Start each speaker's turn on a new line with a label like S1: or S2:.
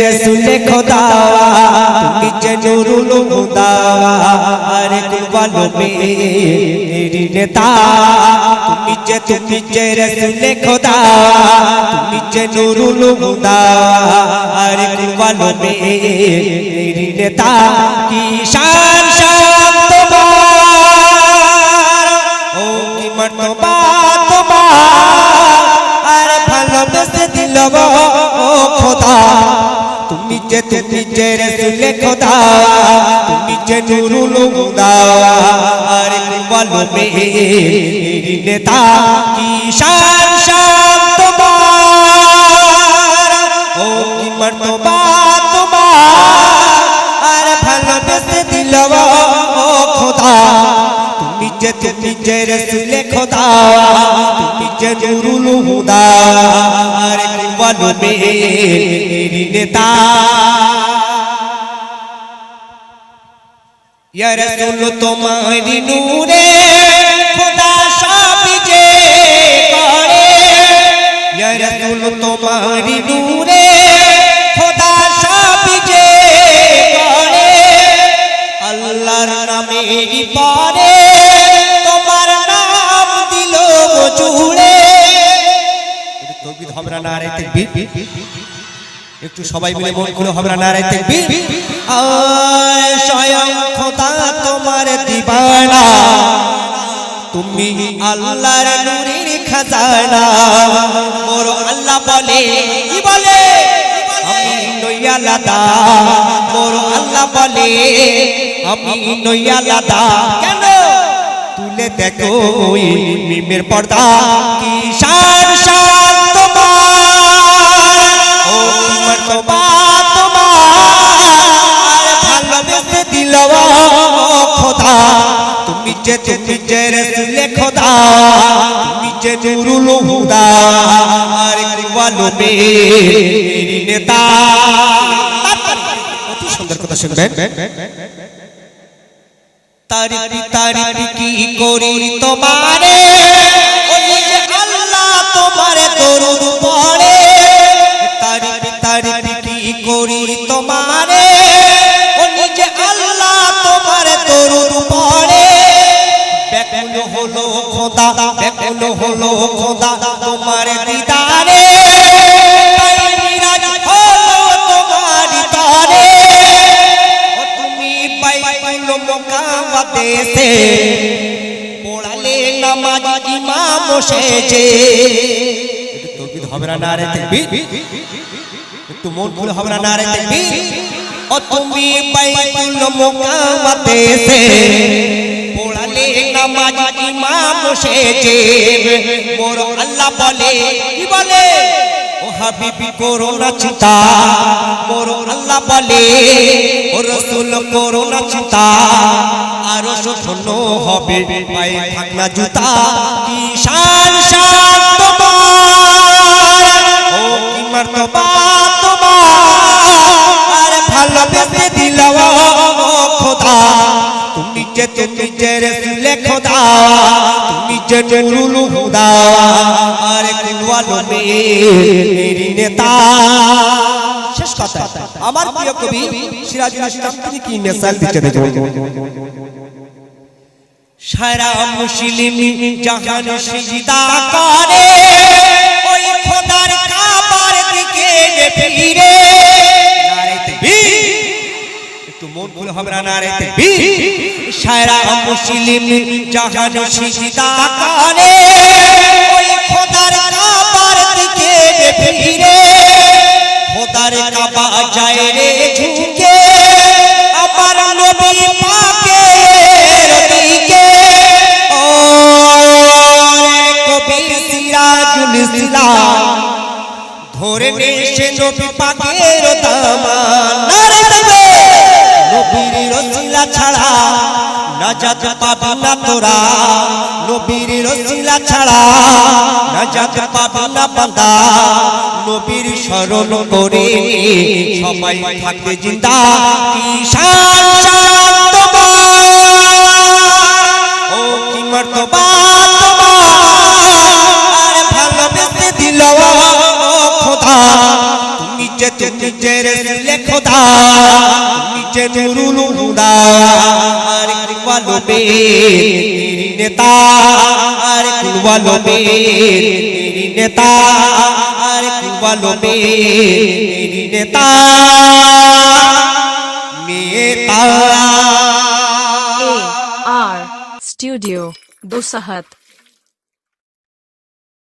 S1: রসুলে খোদা তুমি যে নুরুল হুদা আরে কুলবালো মেরি নেতা তুমি যে তুমি যে রসুলে খোদা তুমি যে নুরুল হুদা আরে কুলবালো মেরি নেতা কি শান শান যে তুমি যে রসুলে খোদা তুমি যে নুরুল হুদা। আর বলো মেরি নেতা, কি শান শান তোমার? ও কি মর্তবা তোমার? আর ভালোবেসে দিল গো ও খোদা তুমি যে রসুলে খোদা। তুমি যে নুরুল হুদা, আর বলো মেরি নেতা। ইয়া রসুল, তোমারি নূরে খোদা সব যে করে। ইয়া রসুল, তোমারি নূরে হবে না নারে তাকবীর একটু সবাই মিলে মন করে হবে না, নারে তাকবীর তোমার দিবানা। তুমি আল্লাহর নূরের খাজানা। মোর আল্লাহ বলে, কি বলে? আমি নইয়া লাদা মোর আল্লাহ বলে, আমি নইয়া লাদা কেন? তুলে দেখো মিমের পর্দা। কি শান তুমি যে তুমি যে রসুলে খোদা তুমি যে নুরুল হুদা, আর বলো মেরি নেতা। অতি সুন্দর কথা শুনবেন। তারিফ তারিফ কি করি তোমারে? আল্লাহ তোমারে দরুদ পড়ালে নামাজ ইমাম একটু তৌহিদ হবে না নারে তাকবীর। একটু মন খুলে হবে না নারে তাকবীর। ও তুমি পাইলো মোকামাতে সে পড়ালে নামাজ ইমাম সেজে মোর আল্লাহ বলে কি বলে? হাবিবি করোনা চিতা মোর আল্লাহ বলে, ও রসুল, করোনা চিতা আর শোনো হবে, পায়ে থাকনা জুতা। কি শান শান তোমার? ও কি মর্তবা তোমার? ভালোবেসে দিল খোদা। তুমি যে তুমি যে রসুলে খোদা। নুরুল হুদা আর কুলওয়ালো মেরি নেতা। শেষ কথা আমার প্রিয় কবি সিরাজুল ইসলাম, তিনি কি মেসাল দিতে সারা মুসলিম জাহান সিজদা করে, ওই খোদার কাবার দিকে ফিরে। একটু মন খুলে হবে না, নারে সারা মুসলিম জাহান সিজদা করে ওই খোদার কাবার দিকে ফিরে। খোদার কাবা যায় রে ঝুঁকে। আমার নবী পাকের দিকে। ও রে কবি সিরাজুল ইসলাম। ধরে নে সে নবী পাকের দামান নারে রসিলা ছাড়া নাজাত পাবি না তোরা। নবীর রসিলা ছাড়া নাজাত পাবি না বান্দা। নবীর স্মরণ করে সবাই থাকবে জিন্দা। কি শান শান ও কি মর্তবা তুমি যে যে নিজে রসুলে খোদা। তুমি যে নুরুল হুদা, আর কুলওয়ালো মেরি নেতা, আর কুলওয়ালো মেরি নেতা, আর কুলওয়ালো মেরি নেতা। নেতা
S2: R Studio Dosahat